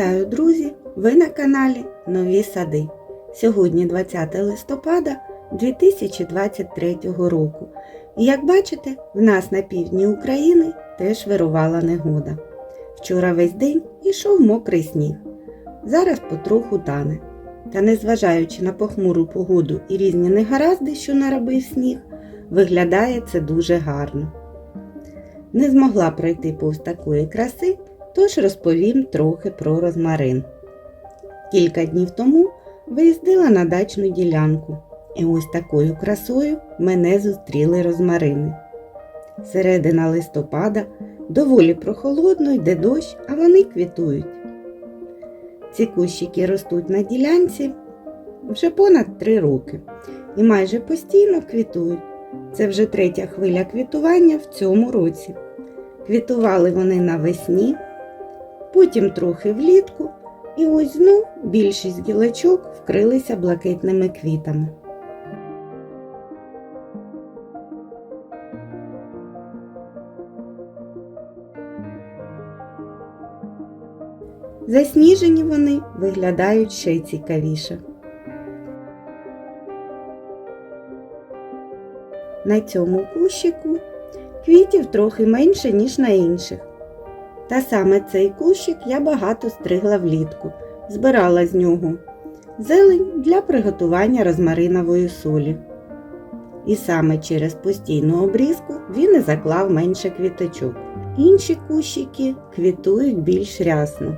Вітаю, друзі! Ви на каналі Нові Сади. Сьогодні 20 листопада 2023 року. І як бачите, в нас на півдні України теж вирувала негода. Вчора весь день ішов мокрий сніг. Зараз потроху тане. Та незважаючи на похмуру погоду і різні негаразди, що наробив сніг, виглядає це дуже гарно. Не змогла пройти повз такої краси, тож розповім трохи про розмарин. Кілька днів тому виїздила на дачну ділянку, і ось такою красою мене зустріли розмарини. Середина листопада доволі прохолодно йде дощ, а вони квітують. Ці кущики ростуть на ділянці вже понад три роки і майже постійно квітують. Це вже третя хвиля квітування в цьому році. Квітували вони навесні, потім трохи влітку, і ось знов більшість гілочок вкрилися блакитними квітами. Засніжені вони виглядають ще цікавіше. На цьому кущику квітів трохи менше, ніж на інших. Та саме цей кущик я багато стригла влітку, збирала з нього зелень для приготування розмаринової солі. І саме через постійну обрізку він і заклав менше квіточок. Інші кущики квітують більш рясно.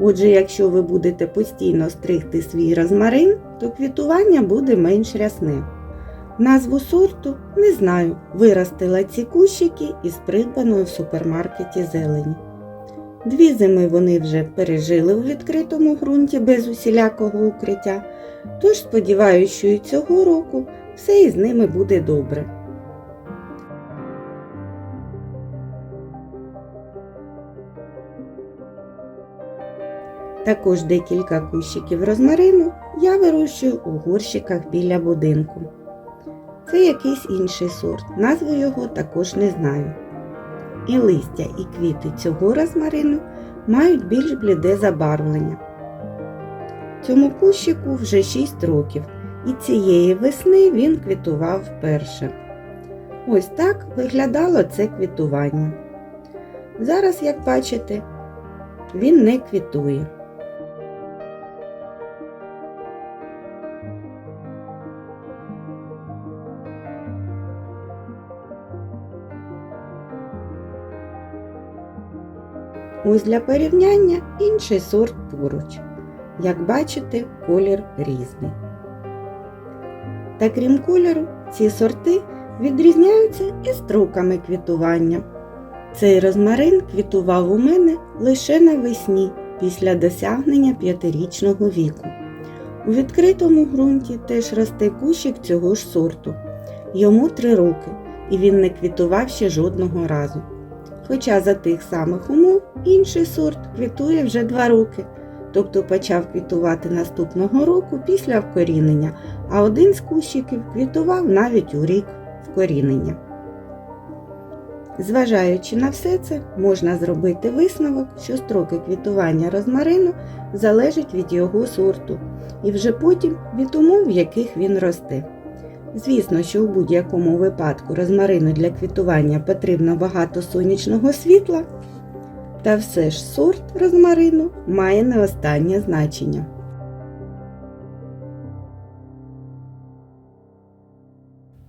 Отже, якщо ви будете постійно стригти свій розмарин, то квітування буде менш рясне. Назву сорту не знаю, виростила ці кущики із придбаної в супермаркеті зелені. Дві зими вони вже пережили у відкритому ґрунті без усілякого укриття, тож сподіваюся, що і цього року все із ними буде добре. Також декілька кущиків розмарину я вирощую у горщиках біля будинку. Це якийсь інший сорт, назву його також не знаю. І листя, і квіти цього розмарину мають більш бліде забарвлення. Цьому кущику вже 6 років, і цієї весни він квітував вперше. Ось так виглядало це квітування. Зараз, як бачите, він не квітує. Ось для порівняння інший сорт поруч. Як бачите, колір різний. Та крім кольору, ці сорти відрізняються і строками квітування. Цей розмарин квітував у мене лише навесні після досягнення п'ятирічного віку. У відкритому ґрунті теж росте кущик цього ж сорту. Йому три роки, і він не квітував ще жодного разу. Хоча за тих самих умов інший сорт квітує вже два роки, тобто почав квітувати наступного року після вкорінення, а один з кущиків квітував навіть у рік вкорінення. Зважаючи на все це, можна зробити висновок, що строки квітування розмарину залежать від його сорту і вже потім від умов, в яких він росте. Звісно, що у будь-якому випадку розмарину для квітування потрібно багато сонячного світла, та все ж сорт розмарину має не останнє значення.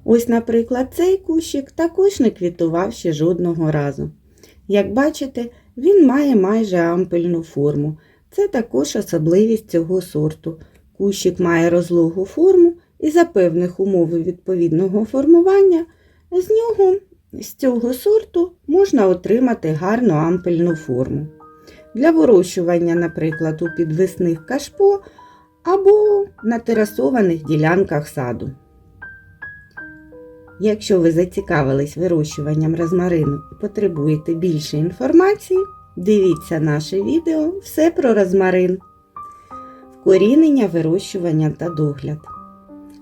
Ось, наприклад, цей кущик також не квітував ще жодного разу. Як бачите, він має майже ампельну форму. Це також особливість цього сорту. Кущик має розлогу форму і за певних умов відповідного формування з нього, з цього сорту можна отримати гарну ампельну форму. Для вирощування, наприклад, у підвесних кашпо або на терасованих ділянках саду. Якщо ви зацікавились вирощуванням розмарину і потребуєте більше інформації, дивіться наше відео Все про розмарин, вкорінення, вирощування та догляд.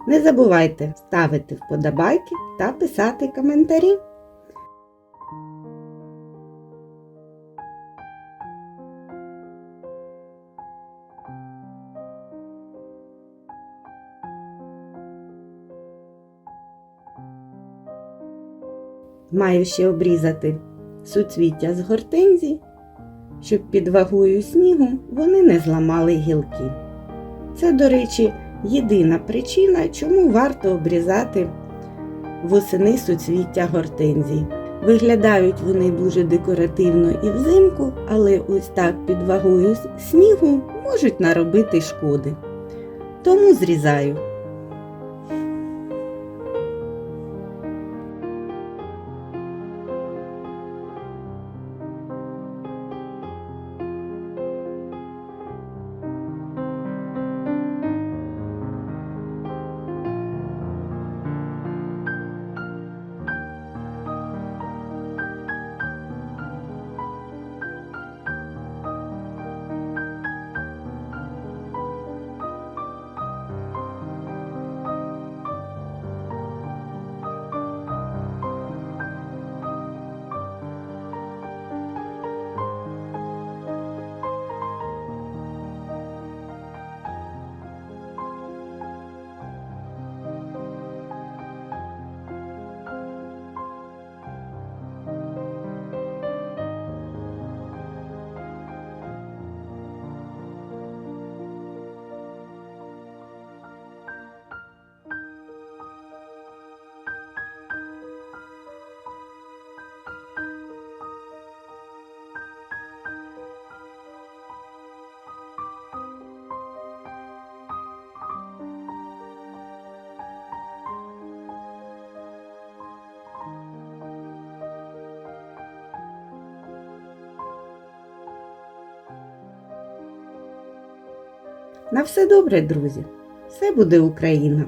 Не забувайте ставити вподобайки та писати коментарі. Маю ще обрізати суцвіття з гортензій, щоб під вагою снігу вони не зламали гілки. Це, до речі, єдина причина, чому варто обрізати восени суцвіття гортензій. Виглядають вони дуже декоративно і взимку, але ось так під вагою снігу можуть наробити шкоди. Тому зрізаю. На все добре, друзі. Все буде Україна!